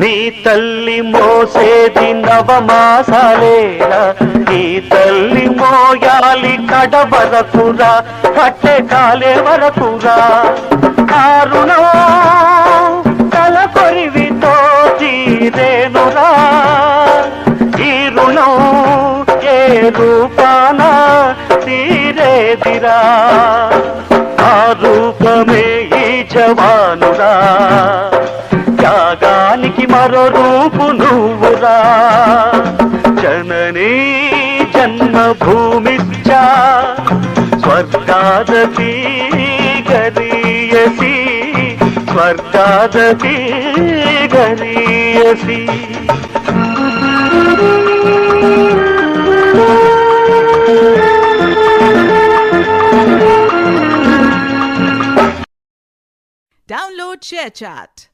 నీ తల్లి మోసేది నవమాసాలేరా నీ తల్లి మోయాలి కడ వరకురా కట్టె కాలే వరకురా. కారుణం తల కొరివితో తీరేనురా ఈ రుణం ఏ రూపాన తీరేదిరా? ఆ రూపమే ఈ జవానురా. త్యాగానికి మరో రూపు నువ్వురా. జననీ జన్మభూమిచ్చా. స్వర్గాదపి గరీయసి. స్వర్గాదపి గరీయసి. Download ShareChat.